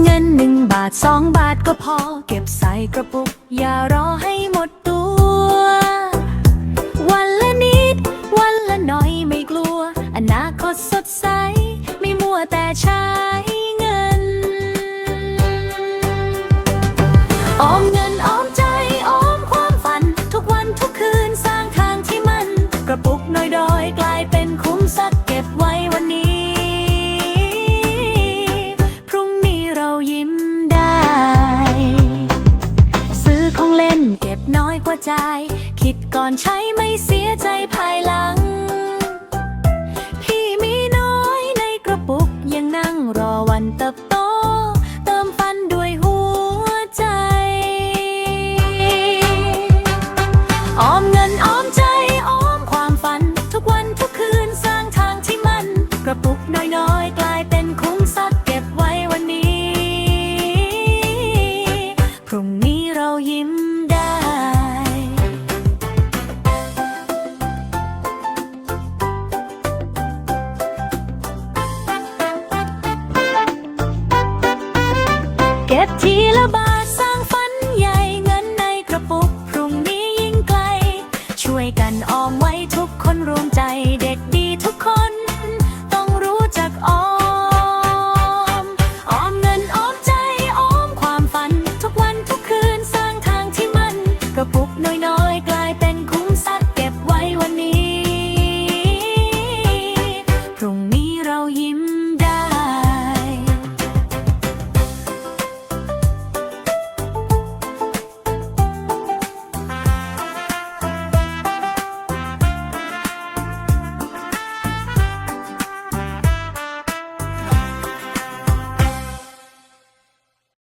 เงินหนึ่งบาทสองบาทก็พอ เก็บใส่กระปุก อย่ารอให้หมดตัว วันละนิด วันละหน่อยไม่กลัว อนาคตสดใส วใจ คิดก่อนใช้ไม่เสียใจภายหลัง พี่มีน้อยในกระปุกยังนั่งรอวันเติบโต เติมฟันด้วยหัวใจ ออมเงินออมใจ ออมความฝัน ทุกวันทุกคืนสร้างทางที่มัน กระปุกน้อย เก็บทีละบาทสร้างฝันใหญ่เงินในกระปุกพรุ่งนี้ยิ่งไกล ช่วยกันออมไว้ทุกคนรวมใจเด็กดีทุกคน ต้องรู้จักออม ออมเงินออมใจออมความฝัน ทุกวันทุกคืนสร้างทางที่มัน กระปุกน้อยๆ